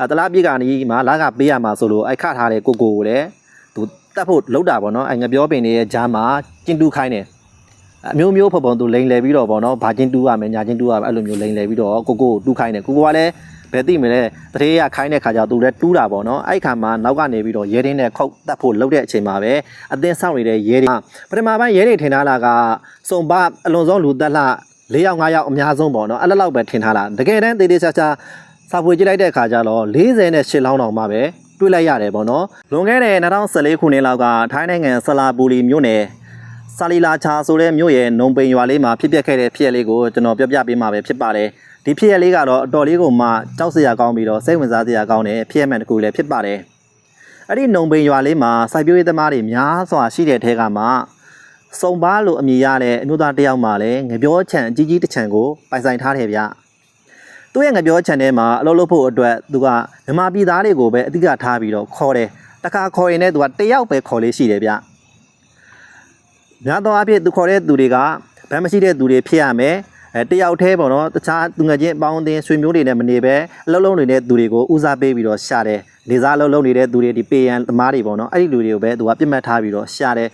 အဲတလားပြည့်ကနေမှလာကပေးရမှာဆိုလို့အဲ့ခထားတဲ့ကိုကိုကိုလည်းသူတတ်ဖို့လောက်တာပေါ့နော်အဲ့ငပြောပင်တွေရဲ့ဂျားမှာကျင်းတူးခိုင်းတယ်အမျိုးမျိုးဖပုံသူလိန်လဲပြီးတော့ပေါ့နော်ဘာချင်းတူးရမယ်ညာချင်းတူးရမယ်အဲ့လိုမျိုးလိန်လဲပြီးတော့ကိုကိုကိုတူးခိုင်းတယ်ကိုကိုကလည်းဘယ်သိမလဲတရေရခိုင်းတဲ့ခါကျသူလည်းတူးတာပေါ့နော်အဲ့ခါမှာနောက်ကနေပြီးတော့ရဲတင်းနဲ့ခုတ်တတ်ဖို့လောက်တဲ့အချိန်မှာပဲအသင်းဆောင်နေတဲ့ရဲတင်းပထမပိုင်းရဲတွေထင်ထားတာကစုံပအလွန်ဆုံးလူသက်လှ၄ယောက်၅ယောက်အများဆုံးပေါ့နော်အဲ့လောက်ပဲထင်ထားတာတကယ်တမ်းတေးသေးချာချာ စာပွေကြည့်လိုက်တဲ့ခါကျတော့40နဲ့8လောင်းတောင်မှပဲတွေးလိုက်ရတယ်ပေါ့နော်လွန်ခဲ့တဲ့2014ခုနှစ်လောက်ကထိုင်းနိုင်ငံဆလာပူလီမြို့နယ်ဆာလီလာချာဆိုတဲ့မြို့ရဲ့နုံပိန်ရွာလေးမှာဖြစ်ပျက်ခဲ့တဲ့ဖြစ်ရလေးကိုကျွန်တော်ပြောပြပေးမှာပဲဖြစ်ပါတယ်ဒီဖြစ်ရလေးကတော့အတော်လေးကိုမှကြောက်စရာကောင်းပြီးတော့စိတ်ဝင်စားစရာကောင်းတဲ့ဖြစ်ရမှန်တစ်ခုလည်းဖြစ်ပါတယ်အဲ့ဒီနုံပိန်ရွာလေးမှာစိုက်ပျိုးရေးသမားတွေများစွာရှိတဲ့ထဲကမှစုံပါလို့အမည်ရတဲ့အမျိုးသားတစ်ယောက်မှလည်းငပြောချံအကြီးကြီးတစ်ချံကိုပိုင်ဆိုင်ထားတယ်ဗျ သူ့ရဲ့ငပြောချံထဲမှာအလုပ်လုပ်ဖို့အတွက်သူကမြန်မာပြည်သားတွေကိုပဲအဓိကထားပြီးတော့ခေါ်တယ်တခါခေါ်ရင်လည်းသူကတယောက်ပဲခေါ်လေးရှိတယ်ဗျများသောအားဖြင့်သူခေါ်တဲ့သူတွေကဗမ်းမရှိတဲ့သူတွေဖြစ်ရမယ်အဲတယောက်တည်းပေါ့နော်တခြားသူငယ်ချင်းအပေါင်းအသင်းဆွေမျိုးတွေနဲ့မနေပဲအလုံးလုံးနေတဲ့သူတွေကိုဦးစားပေးပြီးတော့ရှာတယ်နေစားလုံးလုံးနေတဲ့သူတွေဒီပေရန်သမားတွေပေါ့နော်အဲ့ဒီလူတွေကိုပဲသူကပြစ်မှတ်ထားပြီးတော့ရှာတယ်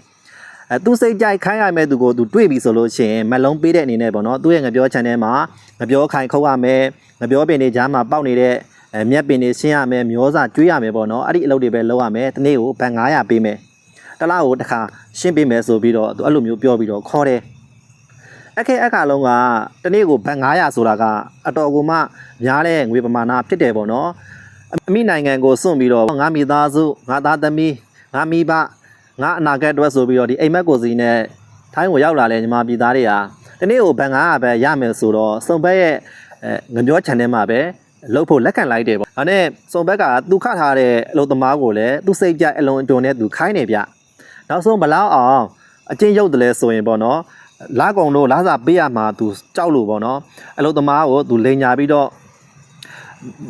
အဲသူစိတ်ကြိုက်ခိုင်းရမယ့်သူကိုသူတွေ့ပြီဆိုလို့ရှိရင်မလုံးပေးတဲ့အနေနဲ့ပေါ့နော်သူ့ရဲ့ငပြောချန်ထဲမှာငပြောခိုင်ခုတ်ရမယ်ငပြောပင်တွေကြားမှာပေါက်နေတဲ့အဲမြက်ပင်တွေရှင်းရမယ်မျောစာကျွေးရမယ်ပေါ့နော်အဲ့ဒီအလုပ်တွေပဲလုပ်ရမယ်ဒီနေ့ကိုဘန်900ပေးမယ်တလားကိုတစ်ခါရှင်းပေးမယ်ဆိုပြီးတော့သူအဲ့လိုမျိုးပြောပြီးတော့ခေါ်တယ်အခဲအခါလုံးကတနေ့ကိုဘတ်900ဆိုတာကအတော်ကိုမှများတဲ့ငွေပမာဏဖြစ်တယ်ပေါ့နော်အမိနိုင်ငံကိုစွန့်ပြီးတော့ငါမိသားစုငါသားသမီးငါမိဘ ငါအနာဂတ်အတွက်ဆိုပြီးတော့ဒီအိမ်မက်ကိုစီနဲ့ထိုင်းကိုရောက်လာတဲ့ညီမပြည်သားတွေဟာတနေ့ကိုဘတ်900ပဲရမယ်ဆိုတော့စုံဘက်ရဲ့အဲငပြောချန်ထဲမှာပဲလှုပ်ဖို့လက်ခံလိုက်တယ်ပေါ့။ဒါနဲ့စုံဘက်ကသူခတ်ထားတဲ့အလုပ်သမားကိုလည်းသူစိတ်ကြအလုံးအတုံနဲ့သူခိုင်းနေဗျ။နောက်ဆုံးဘလောက်အောင်အချင်းရုပ်တယ်လဲဆိုရင်ပေါ့နော်လာကုံတို့လာစာပေးရမှာသူကြောက်လို့ပေါ့နော်အလုသမားကိုသူလိန်ညာပြီးတော့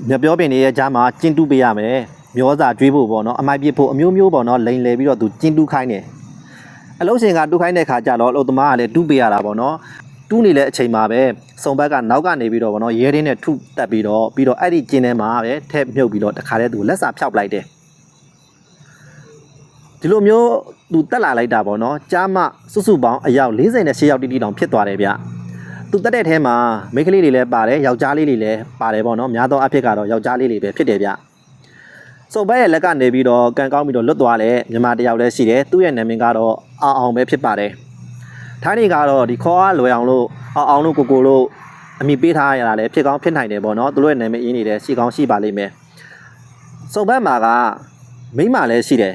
မြပြောပင်တွေရဲ့ကြားမှာကျင်းတူးပေးရမယ် မျောစာကျွေးဖို့ပေါ့နော်အမိုက်ပြစ်ဖို့အမျိုးမျိုးပေါ့နော်လိန်လဲပြီးတော့သူကျင်းတူးခိုင်းတယ်အလုရှင်ကတူးခိုင်းတဲ့ခါကျတော့အလုသမားကလည်းတူးပေးရတာပေါ့နော်တူးနေတဲ့အချိန်မှာပဲစုံဘက်ကနောက်ကနေပြီးတော့ဗောနော်ရဲရင်းနဲ့ထုတက်ပြီးတော့ပြီးတော့အဲ့ဒီကျင်းထဲမှာပဲထည့်မြုပ်ပြီးတော့တခါတည်းသူလက်စာဖျောက်လိုက်တယ်ဒီလိုမျိုးသူတက်လာလိုက်တာပေါ့နော်ကြားမစုစုပေါင်းအယောက်48ယောက်တိတိတောင်ဖြစ်သွားတယ်ဗျသူတက်တဲ့ထဲမှာမိန်းကလေးတွေလည်းပါတယ်ယောက်ျားလေးတွေလည်းပါတယ်ပေါ့နော်များသောအားဖြင့်ကတော့ယောက်ျားလေးတွေပဲဖြစ်တယ်ဗျ စုံဘက်ရဲ့လက်ကနေပြီးတော့ကန်ကောင်းပြီးတော့လွတ်သွားတဲ့မြန်မာတယောက်လည်းရှိတယ်သူ့ရဲ့နာမည်ကတော့အောင်အောင်ပဲဖြစ်ပါတယ်ထိုင်းနေကတော့ဒီခေါ်အားလွယ်အောင်လို့အောင်အောင်လို့ကိုကိုလို့အမိပေးထားရတာလည်းဖြစ်ကောင်းဖြစ်နိုင်တယ်ပေါ့နော်သူတို့ရဲ့နာမည်အင်းနေတယ်ရှိကောင်းရှိပါလိမ့်မယ်စုံဘက်မှာကမိန်းမလည်းရှိတယ်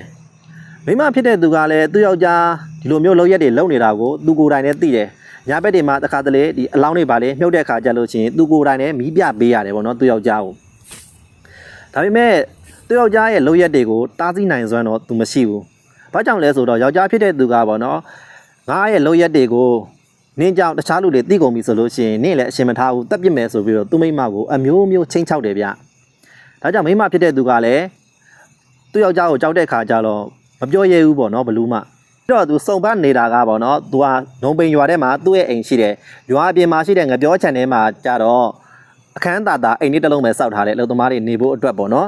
မိမဖြစ်တဲ့သူကလည်းသူ့ယောက်ျားဒီလိုမျိုးလောက်ရက်တွေလုံနေတာကိုသူကိုယ်တိုင်လည်းသိတယ်။ညာဘက်တွေမှာတခါတလေဒီအလောင်းတွေပါလေမြုပ်တဲ့ခါကြလို့ချင်းသူကိုယ်တိုင်လည်းမီးပြပေးရတယ်ပေါ့နော်သူ့ယောက်ျားကို။ဒါပေမဲ့ သူ့ယောက်ျားရဲ့လောက်ရက်တွေကိုတားဆီးနိုင်စွမ်းတော့သူမရှိဘူး။ဘာကြောင့်လဲဆိုတော့ယောက်ျားဖြစ်တဲ့သူကပေါ့နော်ငါရဲ့လောက်ရက်တွေကိုနင်းကြောင့်တခြားလူတွေသိကုန်ပြီဆိုလို့ရှိရင်နင်းလည်းအရှင်မထားဘူးတက်ပြစ်မယ်ဆိုပြီးတော့သူ့မိမကိုအမျိုးမျိုးချင်းချောက်တယ်ဗျ။ဒါကြောင့်မိမဖြစ်တဲ့သူကလည်းသူ့ယောက်ျားကိုကြောက်တဲ့ခါကျတော့မပြောရဲဘူးပေါ့နော်ဘလူးမပြီးတော့သူစုံပတ်နေတာကပေါ့နော်သူကနုံပိန်ရွာထဲမှာသူ့ရဲ့အိမ်ရှိတယ်ရွာအပြင်မှာရှိတဲ့ငပြောချန်ထဲမှာကြတော့အခန်းသာသာအိမ်လေးတစ်လုံးပဲစောက်ထားတယ်အလုပ်သမားတွေနေဖို့အတွက်ပေါ့နော်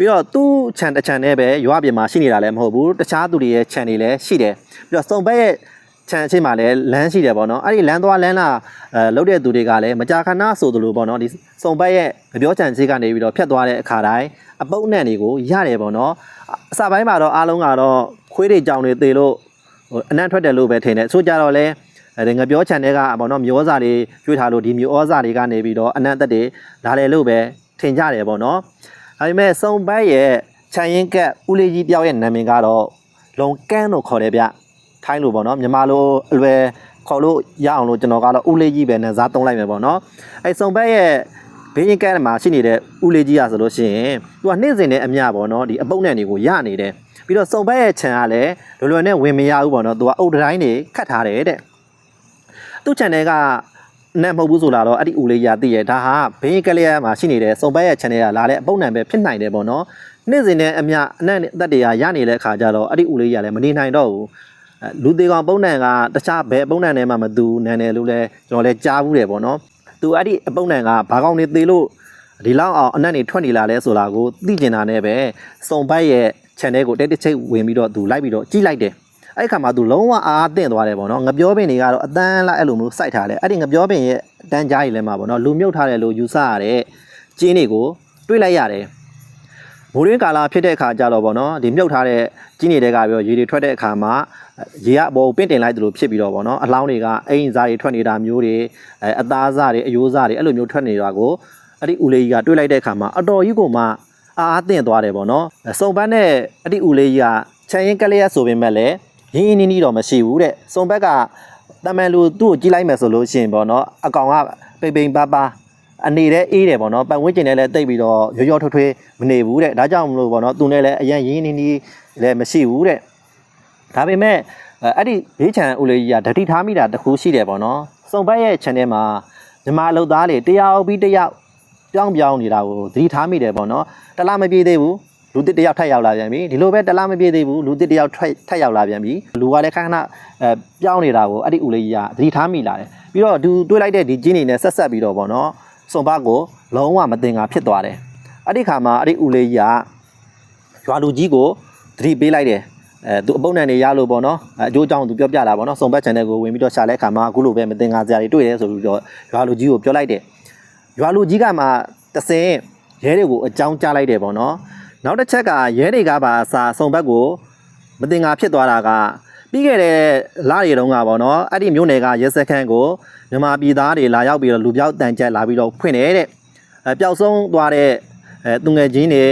ပြီးတော့သူ့ခြံတစ်ခြံနဲ့ပဲရွာအပြင်မှာရှိနေတာလည်းမဟုတ်ဘူးတခြားသူတွေရဲ့ခြံတွေလည်းရှိတယ်ပြီးတော့စုံဘက်ရဲ့ခြံအချင်းမှာလည်းလမ်းရှိတယ်ပေါ့နော်အဲ့ဒီလမ်းသွားလမ်းလာအဲလုတ်တဲ့သူတွေကလည်းမကြာခဏဆိုသလိုပေါ့နော်ဒီစုံဘက်ရဲ့ငပြောချန်ချင်းကနေပြီးတော့ဖြတ်သွားတဲ့အခါတိုင်းအပုပ်နဲ့တွေကိုရတယ်ပေါ့နော်အစပိုင်းမှာတော့အားလုံးကတော့ခွေးတွေကြောင်တွေသေလို့ဟိုအနံ့ထွက်တယ်လို့ပဲထင်တယ်ဆိုကြတော့လဲအဲဒီငပြောချန်တဲ့ကပေါ့နော်မျိုးဩဇာတွေကျွေးထားလို့ဒီမျိုးဩဇာတွေကနေပြီးတော့အနံ့သက်တွေလာတယ်လို့ပဲထင်ကြတယ်ပေါ့နော် ဒါပေမဲ့စုံပိုက်ရဲ့ခြံရင်ကက်ဦးလေးကြီးတယောက်ရဲ့နာမည်ကတော့လုံကန်းလို့ခေါ်တယ်ဗျထိုင်းလို့ပေါ့နော်မြန်မာလိုအလွယ်ခေါ်လို့ရအောင်လို့ကျွန်တော်ကတော့ဦးလေးကြီးပဲနဲ့စားသုံးလိုက်မယ်ပေါ့နော်အဲစုံပိုက်ရဲ့ဘေးရင်ကဲမှာရှိနေတဲ့ဦးလေးကြီးอ่ะဆိုလို့ရှိရင်သူကနေ့စဉ်နဲ့အမျှပေါ့နော်ဒီအပုပ်နဲ့တွေကိုရနေတယ်ပြီးတော့စုံဘက်ရဲ့ခြံကလည်းလွယ်လွယ်နဲ့ဝင်မရဘူးပေါ့နော်သူကအုတ်တိုင်းတွေခတ်ထားတယ်တဲ့သူ့ခြံထဲက နဲ့မဟုတ်ဘူးဆိုလာတော့အဲ့ဒီဦးလေးကြီးသိရဲ့ဒါဟာဘေးရင်ကဲလေးမှာရှိနေတဲ့စုံဘက်ရဲ့ခြံထဲကလာတဲ့အပုပ်နံပဲဖြစ်နိုင်တယ်ပေါ့နော်နေ့စဉ်နဲ့အမျှအနက်အသက်တွေကရနေတဲ့အခါကျတော့အဲ့ဒီဦးလေးကြီးကလည်းမနေနိုင်တော့ဘူးအဲလူသေးကောင်ပုံနံကတခြားဘယ်ပုံနံနဲ့မှမတူနန်းတယ်လို့လဲကျွန်တော်လည်းကြားဘူးတယ်ပေါ့နော်သူအဲ့ဒီအပုံနံကဘာကောင်းနေသေးလို့ဒီလောက်အောင်အနက်နေထွက်နေလာလဲဆိုတာကိုသိကျင်တာနဲ့ပဲစုံဘက်ရဲ့ channel ကိုတက်တစ်ချိတ်ဝင်ပြီးတော့သူလိုက်ပြီးတော့ကြည့်လိုက်တယ် အဲ့ခါမှာသူလုံးဝအားအသင့်သွားတယ်ပေါ့နော်ငပြောပင်တွေကတော့အတန်းလိုက်အဲ့လိုမျိုးစိုက်ထားတယ်အဲ့ဒီငပြောပင်ရဲ့တန်းကြားကြီးလဲမှာပေါ့နော်လူမြုပ်ထားတယ်လို့ယူဆရတဲ့ကျင်းတွေကိုတွေးလိုက်ရတယ်မိုးရင်းကာလာဖြစ်တဲ့အခါကျတော့ပေါ့နော်ဒီမြုပ်ထားတဲ့ကျင်းတွေကပြီးတော့ရေတွေထွက်တဲ့အခါမှာရေကအပေါ်ပင့်တင်လိုက်တယ်လို့ဖြစ်ပြီးတော့ပေါ့နော်အလောင်းတွေကအိမ်စားတွေထွက်နေတာမျိုးတွေအဲအသားစားတွေအယိုးစားတွေအဲ့လိုမျိုးထွက်နေတာကိုအဲ့ဒီဦးလေးကြီးကတွေးလိုက်တဲ့အခါမှာအတော်ကြီးကိုမှအားအသင့်သွားတယ်ပေါ့နော်စုံပန်းနဲ့အဲ့ဒီဦးလေးကြီးကချန်ရင်ကလေးရဆိုပေမဲ့လည်း ရင်းရင်းနှီးနှီးတော့မရှိဘူးတဲ့စုံဘက်ကတမန်လူသူ့ကိုကြည့်လိုက်မယ်ဆိုလို့ရှိရင်ပေါ့နော်အကောင်ကပိန်ပိန်ပါပါအနေနဲ့အေးတယ်ပေါ့နော်ပတ်ဝန်းကျင်နဲ့လည်းတိတ်ပြီးတော့ရောရောထွေးထွေးမနေဘူးတဲ့ဒါကြောင့်မလို့ပေါ့နော်သူနဲ့လည်းအရင်ရင်းရင်းနှီးနှီးလည်းမရှိဘူးတဲ့ဒါပေမဲ့အဲ့ဒီဘေးချန်ဦးလေးကြီးကဓတိထားမိတာတခုရှိတယ်ပေါ့နော်စုံဘက်ရဲ့ channel မှာညီမအလုပ်သားတွေတယောက်ပြီးတယောက်ပြောင်းပြောင်းနေတာကိုသတိထားမိတယ်ပေါ့နော်တလားမပြေသေးဘူး လူတစ်တယောက်ထပ်ရောက်လာပြန်ပြီဒီလိုပဲတလားမပြေသေးဘူးလူတစ်တယောက်ထပ်ထပ်ရောက်လာပြန်ပြီလူကလည်းခဏခဏအဲပြောင်းနေတာကိုအဲ့ဒီဦးလေးကြီးကသတိထားမိလာတယ်ပြီးတော့သူတွေးလိုက်တဲ့ဒီကျင်းနေနဲ့ဆက်ဆက်ပြီးတော့ပေါ့နော်စုံဘကိုလုံးဝမတင်ငါဖြစ်သွားတယ်အဲ့ဒီခါမှာအဲ့ဒီဦးလေးကြီးကရွာလူကြီးကိုသတိပေးလိုက်တယ်အဲသူအပုံနဲ့နေရလို့ပေါ့နော်အဲအကျိုးအကြောင်းသူပြောပြတာပေါ့နော်စုံဘက် channel ကိုဝင်ပြီးတော့ရှာလဲခါမှာအခုလိုပဲမတင်ငါစရာတွေတွေ့တယ်ဆိုပြီးတော့ရွာလူကြီးကိုပြောလိုက်တယ်ရွာလူကြီးကမှတစင်ရဲတွေကိုအကြောင်းကြားလိုက်တယ်ပေါ့နော် နောက်တစ်ချက်ကရဲတွေကပါအစာစုံဘက်ကိုမတင်ငါဖြစ်သွားတာကပြီးခဲ့တဲ့လရီတုန်းကပေါ့နော်အဲ့ဒီမြို့နယ်ကရဲစခန်းကိုမြန်မာပြည်သားတွေလာရောက်ပြီးတော့လူပြောက်တန်ကျက်လာပြီးတော့ဖွင့်တယ်တဲ့အဲပျောက်ဆုံးသွားတဲ့အဲသူငယ်ချင်းတွေ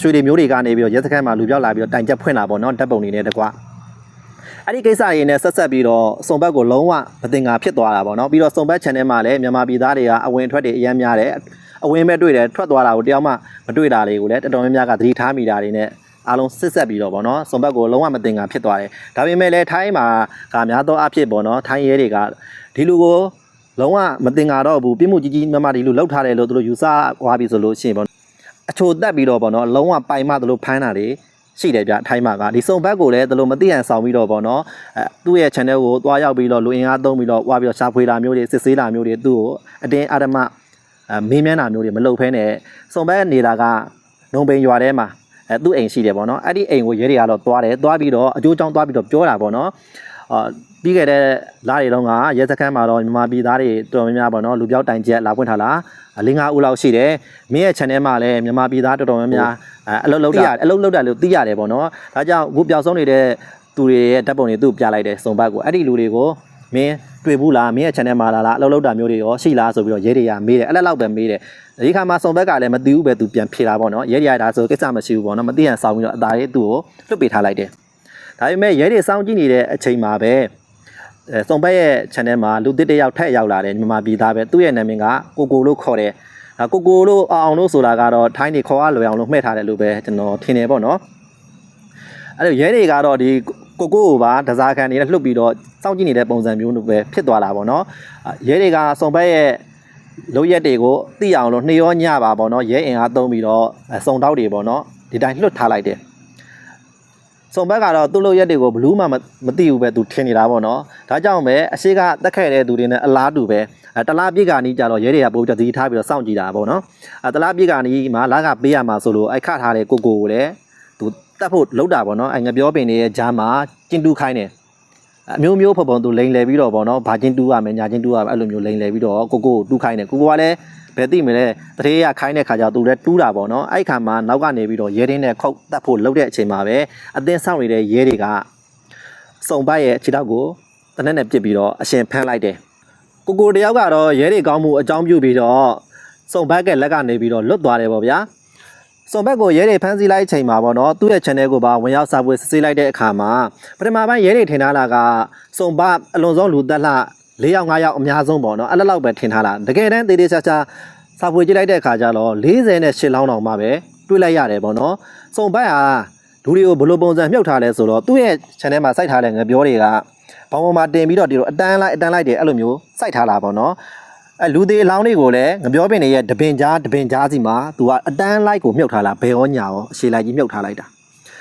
ရွှေတွေမျိုးတွေကနေပြီးတော့ရဲစခန်းမှာလူပြောက်လာပြီးတော့တိုင်ကျက်ဖွင့်တာပေါ့နော်ဓာတ်ပုံတွေနဲ့တကွာအဲ့ဒီကိစ္စတွေနဲ့ဆက်ဆက်ပြီးတော့စုံဘက်ကိုလုံးဝမတင်ငါဖြစ်သွားတာပေါ့နော်ပြီးတော့စုံဘက် channel မှာလည်းမြန်မာပြည်သားတွေကအဝင်အထွက်တွေအများများတယ် အဝင်မဲ့တွေ့တယ်ထွက်သွားတာကိုတယောက်မှမတွေ့တာလေးကိုလည်းတော်တော်များများကသတိထားမိတာတွေနဲ့အားလုံးစစ်ဆက်ပြီးတော့ဗောနော်စုံဘက်ကိုလုံးဝမတင်ငါဖြစ်သွားတယ်ဒါပေမဲ့လည်းထိုင်းမှာကများသောအဖြစ်ဗောနော်ထိုင်းရဲတွေကဒီလူကိုလုံးဝမတင်ငါတော့ဘူးပြစ်မှုကြီးကြီးမမဒီလူလောက်ထားတယ်လို့သူတို့ယူဆသွားပြီဆိုလို့ရှိရင်ဗောအချိုတက်ပြီးတော့ဗောနော်လုံးဝပိုင်မသလိုဖမ်းတာတွေရှိတယ်ဗျထိုင်းမှာကဒီစုံဘက်ကိုလည်းသလိုမသိရန်ဆောင်ပြီးတော့ဗောနော်အဲသူ့ရဲ့ channel ကိုတွားရောက်ပြီးတော့လူအင်အားသုံးပြီးတော့ဝါပြီးတော့ရှာဖွေတာမျိုးတွေစစ်ဆေးတာမျိုးတွေသူ့ကိုအတင်းအဓမ္မအဲ မေးမြန်းတာမျိုးတွေမလုပ်ဖဲနဲ့စုံဘက်နေတာကလုံပိန်ရွာထဲမှာအဲသူ့အိမ်ရှိတယ်ဗောနော်အဲ့ဒီအိမ်ကိုရဲတွေကတော့တွားတယ်တွားပြီးတော့အကျိုးကြောင့်တွားပြီးတော့ပြောတာဗောနော်အာပြီးခဲ့တဲ့လတွေတုန်းကရဲစခန်းမှာတော့မြန်မာပြည်သားတွေတော်တော်များများပေါ့နော်လူပြောက်တိုင်ကျက်လာဖွင့်ထားလား၄၅ဦးလောက်ရှိတယ်မင်းရဲ့ channel မှာလည်းမြန်မာပြည်သားတော်တော်များများအဲအလုပ်လုပ်တာအလုပ်လုပ်တာလို့သိရတယ်ပေါ့နော်ဒါကြောင့်အခုပျောက်ဆုံးနေတဲ့သူတွေရဲ့ဓာတ်ပုံတွေသူ့ပြလိုက်တယ်စုံဘက်ကိုအဲ့ဒီလူတွေကို မင်းတွေ့ဘူးလားမင်းရဲ့ channel မှာလာလားအလုပ်လုပ်တာမျိုးတွေရောရှိလားဆိုပြီးတော့ရဲတွေကမေးတယ်အဲ့လောက်ပဲမေးတယ်ဒီခါမှာစုံဘက်ကလည်းမသိဘူးပဲသူပြန်ဖြေတာပေါ့နော်ရဲတွေကဒါဆိုကိစ္စမရှိဘူးပေါ့နော်မသိရန်စောင်းပြီးတော့အသားလေးသူ့ကိုလွတ်ပေးထားလိုက်တယ်ဒါပေမဲ့ရဲတွေစောင်းကြည့်နေတဲ့အချိန်မှာပဲအဲစုံဘက်ရဲ့ channel မှာလူတစ်တစ်ယောက်ထက်ရောက်လာတယ်မြန်မာပြည်သားပဲသူ့ရဲ့နာမည်ကကိုကိုလို့ခေါ်တယ်အကိုကိုလို့အောင်အောင်လို့ဆိုတာကတော့ထိုင်းနေခေါ်ရလွယ်အောင်လို့မှဲ့ထားတယ်လို့ပဲကျွန်တော်ထင်တယ်ပေါ့နော်အဲ့လိုရဲတွေကတော့ဒီ ကိုကိုကိုပါဒဇာခံနေနဲ့လှုပ်ပြီးတော့စောင့်ကြည့်နေတဲ့ပုံစံမျိုးလိုပဲဖြစ်သွားတာပေါ့နော်ရဲတွေကစုံဘက်ရဲ့လုံရက်တွေကိုသိအောင်လို့နှေရောညပါပေါ့နော်ရဲအင်အားသုံးပြီးတော့စုံတောက်တွေပေါ့နော်ဒီတိုင်းလွတ်ထားလိုက်တယ်စုံဘက်ကတော့သူ့လုံရက်တွေကိုဘလူးမှမသိဘူးပဲသူထင်နေတာပေါ့နော်ဒါကြောင့်ပဲအရှိကတက်ခဲ့တဲ့သူတွေနဲ့အလားတူပဲအဲတလားပြစ်ကနီးကြတော့ရဲတွေကပို့ပြီးတော့သတိထားပြီးတော့စောင့်ကြည့်တာပေါ့နော်အဲတလားပြစ်ကနီးမှာလာကပေးရမှာဆိုလို့အဲခထားတဲ့ကိုကိုကိုလည်းသူ တတ်ဖို့လောက်တာပေါ့နော်အဲငပြောပင်တွေရဲ့ဂျားမှာကျင်းတူးခိုင်းတယ်အမျိုးမျိုးဖုံဖုံသူလိန်လဲပြီးတော့ဗောနော်ဘာချင်းတူးရမယ်ညာချင်းတူးရမယ်အဲ့လိုမျိုးလိန်လဲပြီးတော့ကိုကိုကိုတူးခိုင်းတယ်ကိုကိုကလည်းဘယ်သိမလဲတရေရခိုင်းတဲ့ခါကျတော့သူလည်းတူးတာဗောနော်အဲ့ခါမှာနောက်ကနေပြီးတော့ရဲတင်းနဲ့ခုတ်တတ်ဖို့လှုပ်တဲ့အချိန်မှာပဲအသင်းဆောင်နေတဲ့ရဲတွေကစုံပတ်ရဲ့ခြေထောက်ကိုတနက်နဲ့ပြစ်ပြီးတော့အရှင်ဖမ်းလိုက်တယ်ကိုကိုတယောက်ကတော့ရဲတွေကောင်းမှုအကြောင်းပြုပြီးတော့စုံဘက်ကလက်ကနေပြီးတော့လွတ်သွားတယ်ဗောဗျာ စုံဘက်ကိုရဲတွေဖမ်းဆီးလိုက်ချိန်မှာပေါ့နော်သူ့ရဲ့ channel ကိုပါဝင်ရောက်စာပွေစစ်ဆေးလိုက်တဲ့အခါမှာပထမပိုင်းရဲတွေထင်ထားတာကစုံဘအလွန်ဆုံးလူသက်လှ၄ယောက်၅ယောက်အများဆုံးပေါ့နော်အဲ့လောက်ပဲထင်ထားတာတကယ်တမ်းတေးသေးချာချာစာပွေကြည့်လိုက်တဲ့အခါကျတော့40နဲ့8လောင်းတောင်မှပဲတွေးလိုက်ရတယ်ပေါ့နော်စုံဘက်ဟာလူတွေကိုဘယ်လိုပုံစံမြုပ်ထားလဲဆိုတော့သူ့ရဲ့ channel မှာစိုက်ထားတဲ့ငပြောတွေကဘောင်ပေါ်မှာတင်ပြီးတော့ဒီလိုအတန်းလိုက်အတန်းလိုက်တယ်အဲ့လိုမျိုးစိုက်ထားတာပေါ့နော် အဲလူသေးအလောင်းလေးကိုလည်းငပြောပင်တွေရဲ့တပင်ကြားတပင်ကြားစီမှာသူကအတန်းလိုက်ကိုမြုပ်ထားလာဘယ်ရောညာရောအရှည်လိုက်ကြီးမြုပ်ထားလိုက်တာ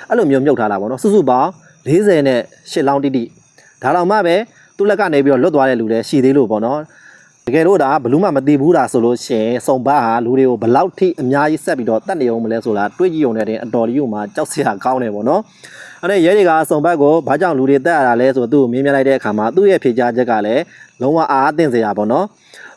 အဲ့လိုမျိုးမြုပ်ထားလာပေါ့နော်စုစုပေါင်း40နဲ့8လောင်းတိတိဒါတော့မှပဲသူ့လက်ကနေပြီးတော့လွတ်သွားတဲ့လူလည်းရှိသေးလို့ပေါ့နော်တကယ်လို့ဒါဘလူးမှမသိဘူးတာဆိုလို့ရှိရင်စုံဘတ်ဟာလူတွေကိုဘလောက်ထိအများကြီးဆက်ပြီးတော့တတ်နေအောင်မလဲဆိုတာတွေးကြည့်ုံနဲ့တင်အတော်လေးကိုမှကြောက်စရာကောင်းတယ်ပေါ့နော်အဲ့ဒါရဲတွေကစုံဘတ်ကိုဘာကြောင့်လူတွေတက်ရတာလဲဆိုတော့သူ့ကိုမြင်မြင်လိုက်တဲ့အခါမှာသူ့ရဲ့ဖြေကြားချက်ကလည်းလုံးဝအားအသင့်စရာပေါ့နော်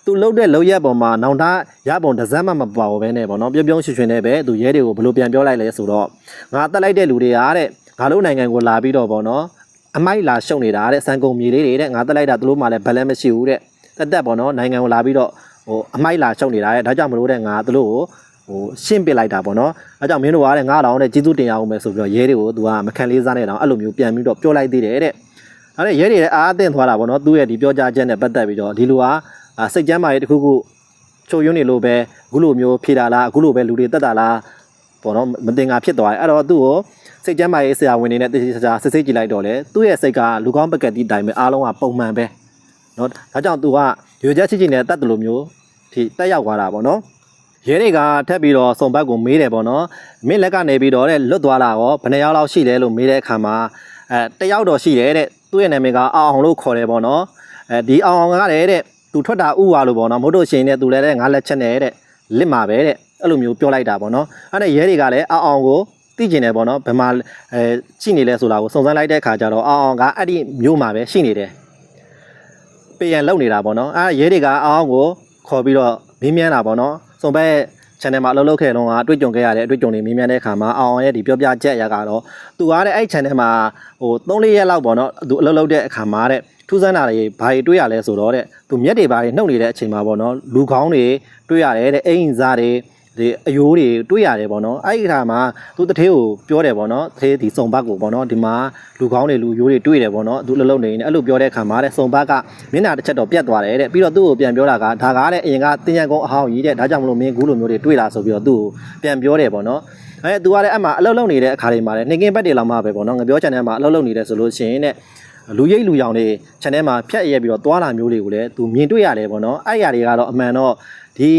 သူလှုပ်တဲ့လှုပ်ရက်ပေါ်မှာနောင်တရပုံတစ်စက်မှမပါဘူးပဲနဲ့ပေါ့နော်ပြုံးပြုံးရွှင်ရွှင်နဲ့ပဲသူရဲတွေကိုဘယ်လိုပြန်ပြောလိုက်လဲဆိုတော့ငါတက်လိုက်တဲ့လူတွေကတဲ့ငါတို့နိုင်ငံကိုလာပြီးတော့ပေါ့နော်အမိုက်လာရှုံနေတာတဲ့စံကုန်မြေလေးတွေတဲ့ငါတက်လိုက်တာသူတို့မှလည်းဘယ်လည်းမရှိဘူးတဲ့တက်တက်ပေါ့နော်နိုင်ငံကိုလာပြီးတော့ဟိုအမိုက်လာချုပ်နေတာတဲ့ဒါကြောင့်မလို့တဲ့ငါသူတို့ကိုဟိုရှင်းပစ်လိုက်တာပေါ့နော်အဲကြောင့်မင်းတို့ကတဲ့ငါတောင်တဲ့ကျေးဇူးတင်ရအောင်မယ်ဆိုပြီးတော့ရဲတွေကို तू ကမခံလေးစားနဲ့တောင်အဲ့လိုမျိုးပြန်ပြီးတော့ပြောလိုက်သေးတယ်တဲ့ဒါနဲ့ရဲတွေလည်းအားအသင့်သွားတာပေါ့နော်သူ့ရဲ့ဒီပြောကြားချက်နဲ့ပတ်သက်ပြီးတော့ဒီလူကအာ စိတ်ကြမ်းမာရေးတစ်ခုခုချုပ်ယွန်းနေလို့ပဲအခုလိုမျိုးဖြေတာလားအခုလိုပဲလူတွေတက်တာလားပေါ့နော်မတင်ငါဖြစ်သွားတယ်အဲ့တော့သူ့ကိုစိတ်ကြမ်းမာရေးဆရာဝန်တွေနဲ့တတိချာစစ်စစ်ကြည့်လိုက်တော့လေသူ့ရဲ့စိတ်ကလူကောင်းပကက်တီတိုင်းပဲအားလုံးကပုံမှန်ပဲနော်ဒါကြောင့် तू ကရွေချက်ချစ်ချင်နဲ့တတ်တယ်လို့မျိုးဒီတက်ရောက်သွားတာပေါ့နော်ရဲတွေကထပ်ပြီးတော့စုံဘက်ကိုမေးတယ်ပေါ့နော်မင်းလက်ကနေပြီးတော့တဲ့လွတ်သွားတာရောဘယ်နှယောက်လောက်ရှိလဲလို့မေးတဲ့အခါမှာအဲတယောက်တော့ရှိတယ်တဲ့သူ့ရဲ့နာမည်ကအောင်အောင်လို့ခေါ်တယ်ပေါ့နော်အဲဒီအောင်အောင်ကလည်းတဲ့ သူထွက်တာဥဝါလို့ပေါ့နော်မဟုတ်လို့ရှိရင်တဲ့သူလည်းတဲ့ငါလက်ချက်နဲ့တဲ့လစ်မှာပဲတဲ့အဲ့လိုမျိုးပြောလိုက်တာပေါ့နော်အဲ့ဒါရဲတွေကလည်းအောင်အောင်ကိုသိကျင်တယ်ပေါ့နော်ဘယ်မှာအဲရှိနေလဲဆိုတာကိုစုံစမ်းလိုက်တဲ့အခါကျတော့အောင်အောင်ကအဲ့ဒီမျိုးမှာပဲရှိနေတယ်ပေးရန်လုပ်နေတာပေါ့နော်အဲရဲတွေကအောင်းကိုခေါ်ပြီးတော့မင်းမြန်းတာပေါ့နော်စုံဘက် channel မှာအလုပ်လုပ်ခဲ့တော့ကအတွေ့အကြုံခဲ့ရတဲ့အတွေ့အကြုံတွေမင်းမြန်းတဲ့အခါမှာအောင်အောင်ရဲ့ဒီပြောပြချက်အရာကတော့သူကတဲ့အဲ့ channel မှာဟို3-4ရက်လောက်ပေါ့နော်သူအလုပ်လုပ်တဲ့အခါမှာတဲ့ ထူးဆန်းတာတွေဘာတွေတွေ့ရလဲဆိုတော့တဲ့သူမျက်တွေဘာတွေနှုတ်နေတဲ့အချိန်မှာပေါ့နော်လူကောင်းတွေတွေ့ရတယ်တဲ့အိမ်စားတွေဒီအယိုးတွေတွေ့ရတယ်ပေါ့နော်အဲ့ဒီခါမှာသူတထေးကိုပြောတယ်ပေါ့နော်တထေးဒီစုံဘတ်ကိုပေါ့နော်ဒီမှာလူကောင်းတွေလူယိုးတွေတွေ့တယ်ပေါ့နော်သူလှလုံးနေနေအဲ့လိုပြောတဲ့ခါမှာတဲ့စုံဘတ်ကမျက်နှာတစ်ချက်တော့ပြတ်သွားတယ်တဲ့ပြီးတော့သူ့ကိုပြန်ပြောတာကဒါကားတဲ့အရင်ကတင်ရန်ကုန်းအဟောင်းကြီးတဲ့ဒါကြောင့်မလို့မင်းကူးလိုမျိုးတွေတွေ့လာဆိုပြီးတော့သူ့ကိုပြန်ပြောတယ်ပေါ့နော်အဲသူကလည်းအမှအလုပ်လုပ်နေတဲ့အခါတွေမှာလည်းနှင်ကင်းဘက်တွေလောက်မှပဲပေါ့နော်ငပြော channel မှာအလုပ်လုပ်နေတယ်ဆိုလို့ရှိရင်တဲ့ လူရိပ်လူရောင်တွေ channel မှာဖြတ်ရက်ပြီးတော့သွားတာမျိုးတွေကိုလည်းသူမြင်တွေ့ရတယ်ပေါ့နော်အဲ့အရာတွေကတော့အမှန်တော့ဒီ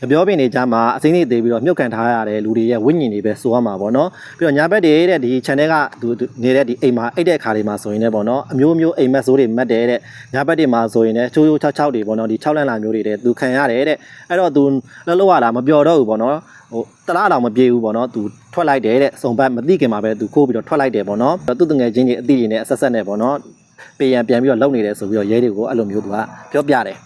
ငပြောပင်တွေကြားမှာအစိမ့်တွေသေးပြီးတော့မြုပ်ကန်ထားရတဲ့လူတွေရဲ့ဝိညာဉ်တွေပဲဆိုရမှာပေါ့နော်ပြီးတော့ညာဘက်တွေတဲ့ဒီ channel ကသူနေတဲ့ဒီအိမ်မှာအိတ်တဲ့ခါတွေမှာဆိုရင်လည်းပေါ့နော်အမျိုးမျိုးအိမ်မက်ဆိုးတွေမတ်တယ်တဲ့ညာဘက်တွေမှာဆိုရင်လည်းချိုးချိုးချောက်ချောက်တွေပေါ့နော်ဒီ6လန့်လာမျိုးတွေတဲ့သူခံရတယ်တဲ့အဲ့တော့သူလှုပ်လို့ရတာမပျော်တော့ဘူးပေါ့နော်ဟိုတလားတောင်မပြေဘူးပေါ့နော်သူထွက်လိုက်တယ်တဲ့စုံဘက်မသိခင်မှာပဲသူခိုးပြီးတော့ထွက်လိုက်တယ်ပေါ့နော်သူ့တငယ်ချင်းကြီးအတိတွေနဲ့အဆက်ဆက်နဲ့ပေါ့နော် ပေးရန်ပြန်ပြီးတော့လုံနေတယ်ဆိုပြီးတော့ရဲတွေကိုအဲ့လိုမျိုးသူကပြောပြတယ်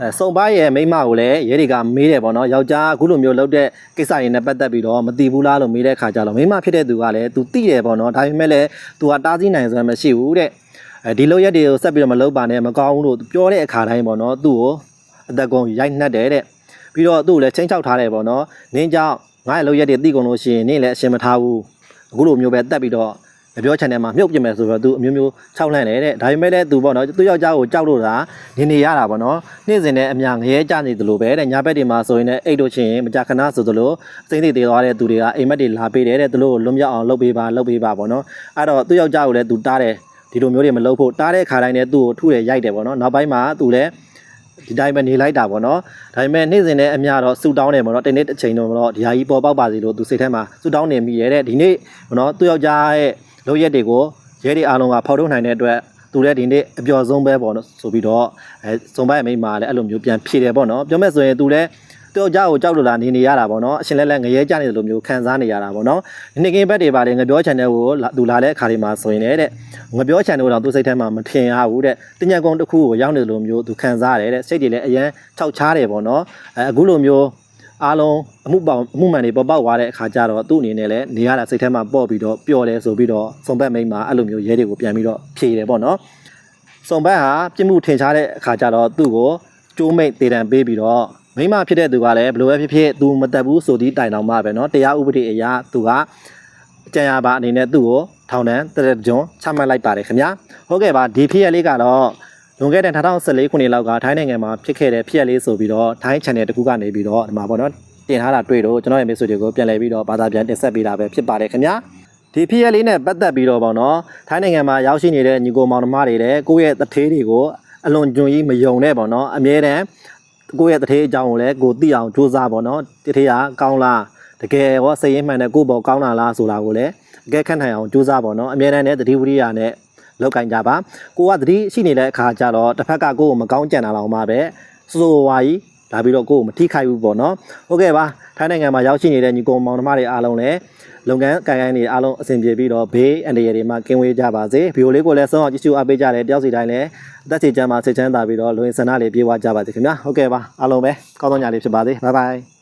အဲစုံပါရဲ့မိန်းမကိုလည်းရဲတွေကမေးတယ်ပေါ့နော်ယောက်ျားအခုလိုမျိုးလုပ်တဲ့ကိစ္စတွေနဲ့ပတ်သက်ပြီးတော့မသိဘူးလားလို့မေးတဲ့ခါကျတော့မိန်းမဖြစ်တဲ့သူကလည်း तू သိတယ်ပေါ့နော်ဒါပေမဲ့လည်း तू ကတားဆီးနိုင်စွမ်းမရှိဘူးတဲ့အဲဒီလိုရက်တွေကိုဆက်ပြီးတော့မလုပ်ပါနဲ့မကောင်းဘူးလို့ပြောတဲ့အခါတိုင်းပေါ့နော်သူ့ကိုအသက်ကုန်ရိုက်နှက်တယ်တဲ့ပြီးတော့သူ့ကိုလည်းချင်းချောက်ထားတယ်ပေါ့နော်နင်းကြောင့်ငါ့ရဲ့လုပ်ရက်တွေသိကုန်လို့ရှိရင်နင်းလည်းအရှင်းမထားဘူးအခုလိုမျိုးပဲတက်ပြီးတော့ မပြောချင်တယ်မှာမြုပ်ပြမယ်ဆိုတော့သူအမျိုးမျိုးခြောက်လန့်တယ်တဲ့ဒါပေမဲ့လည်းသူပေါ့နော်သူယောက်ျားကိုကြောက်လို့တာနေနေရတာပေါ့နော်နေ့စဉ်နဲ့အများငရဲကြနေသလိုပဲတဲ့ညာဘက်တွေမှာဆိုရင်လည်းအိတ်တို့ချင်းမကြခဏဆိုသလိုစိမ့်သိသေးသွားတဲ့သူတွေကအိမ်မက်တွေလာပေးတယ်တဲ့သူတို့ကိုလွတ်မြောက်အောင်လုပ်ပေးပါလုပ်ပေးပါပေါ့နော်အဲ့တော့သူယောက်ျားကိုလည်းသူတားတယ်ဒီလိုမျိုးတွေမလုပ်ဖို့တားတဲ့ခါတိုင်းလည်းသူ့ကိုထုတယ်ရိုက်တယ်ပေါ့နော်နောက်ပိုင်းမှာသူလည်းဒီတိုင်းပဲနေလိုက်တာပေါ့နော်ဒါပေမဲ့နေ့စဉ်နဲ့အများတော့ဆူတောင်းတယ်ပေါ့နော်တနေ့တစ်ချိန်တော့တော့ဒီဟာကြီးပေါ်ပေါက်ပါစီလို့သူစိတ်ထဲမှာဆူတောင်းနေမိရတဲ့ဒီနေ့ပေါ့နော်သူယောက်ျားရဲ့ လုပ်ရက်တွေကိုရဲတွေအားလုံးကဖော်ထုတ်နိုင်တဲ့အတွက်သူလည်းဒီနေ့အပျော်ဆုံးပဲပေါ့နော်ဆိုပြီးတော့အဲစုံပိုက်အမိန်းမှာလည်းအဲ့လိုမျိုးပြန်ဖြေတယ်ပေါ့နော်ပြောမဲ့ဆိုရင်သူလည်းသူယောက်ျားကိုကြောက်လို့လာနေနေရတာပေါ့နော်အရှင်လဲလဲငရဲကြနေတယ်လို့မျိုးခံစားနေရတာပေါ့နော်နေ့ကင်းဘက်တွေပါတယ်ငပြော channel ကိုလာသူလာတဲ့အခါတွေမှာဆိုရင်လည်းတဲ့ငပြော channel တော့သူစိတ်ထဲမှာမထင်ရဘူးတဲ့တင်ညာကုန်းတစ်ခုကိုရောက်နေတယ်လို့မျိုးသူခံစားရတယ်တဲ့စိတ်တွေလည်းအရန်ခြောက်ချားတယ်ပေါ့နော်အဲအခုလိုမျိုး အားလုံးအမှုပေါအမှုမှန်တွေပေါ်ပေါက်သွားတဲ့အခါကျတော့သူ့အနေနဲ့လည်းနေရတာစိတ်ထဲမှာပေါ့ပြီးတော့ပျော်တယ်ဆိုပြီးတော့စုံဘက်မိန်းမှာအဲ့လိုမျိုးရဲတွေကိုပြန်ပြီးတော့ဖြေတယ်ပေါ့နော်စုံဘက်ဟာပြစ်မှုထင်ရှားတဲ့အခါကျတော့သူ့ကိုကျိုးမိတ်တေတံပေးပြီးတော့မိန်းမဖြစ်တဲ့သူကလည်းဘယ်လိုပဲဖြစ်ဖြစ်သူမတက်ဘူးဆိုသည့်တိုင်တော်မှပဲเนาะတရားဥပဒေအရာသူကအကြံရပါအနေနဲ့သူ့ကိုထောင်ဒဏ်တရက်ကျွန်းချမှတ်လိုက်ပါတယ်ခင်ဗျာဟုတ်ကဲ့ပါဒီဖြစ်ရလေးကတော့ လွန်ခဲ့တဲ့2014ခုနှစ်လောက်ကထိုင်းနိုင်ငံမှာဖြစ်ခဲ့တဲ့ဖြစ်ရလေးဆိုပြီးတော့ထိုင်း channel တစ်ခုကနေပြီးတော့ဒီမှာပေါ့နော်တင်ထားတာတွေ့တော့ကျွန်တော်ရဲ့ message တွေကိုပြန်လည်ပြီးတော့ဘာသာပြန်တင်ဆက်ပေးတာပဲဖြစ်ပါတယ်ခင်ဗျာဒီဖြစ်ရလေးနဲ့ပတ်သက်ပြီးတော့ပေါ့နော်ထိုင်းနိုင်ငံမှာရောက်ရှိနေတဲ့ညီကိုမောင်နှမတွေတဲ့ကိုယ့်ရဲ့တထေးတွေကိုအလွန်ကျွံကြီးမယုံနဲ့ပေါ့နော်အမြဲတမ်းကိုယ့်ရဲ့တထေးအကြောင်းကိုလည်းကိုသိအောင်စူးစမ်းပေါ့နော်တထေးကကောင်းလားတကယ်ရောစိတ်ရင်းမှန်တဲ့ကိုယ့်ဘောကောင်းလာလားဆိုတာကိုလည်းအကဲခတ်နိုင်အောင်စူးစမ်းပေါ့နော်အမြဲတမ်းနဲ့တတိဝရိယနဲ့ လောက်ကင်ကြပါကိုကသတိရှိနေတဲ့အခါကျတော့တစ်ဖက်ကကိုယ်ကိုမကောင်းကြံတာတော့မှပဲစိုးစိုးဝါးကြီးလာပြီးတော့ကိုယ့်ကိုမထိခိုက်ဘူးပေါ့နော်ဟုတ်ကဲ့ပါထိုင်းနိုင်ငံမှာရောက်ရှိနေတဲ့ညီကောင်မောင်နှမတွေအားလုံးလည်းလုပ်ငန်းကိုင်ကိုင်တွေအားလုံးအဆင်ပြေပြီးတော့ဘေးအန္တရာယ်တွေမှာကင်းဝေးကြပါစေဗီဒီယိုလေးကိုလည်းဆုံးအောင်ကြည့်ရှုအားပေးကြတယ်တယောက်စီတိုင်းလည်းအသက်ချေချမ်းမှာစိတ်ချမ်းသာပြီးတော့လူဝင်ဆန္ဒလေးပြေဝကြပါစေခင်ဗျာဟုတ်ကဲ့ပါအားလုံးပဲကောင်းသောညလေးဖြစ်ပါစေဘိုင်ဘိုင်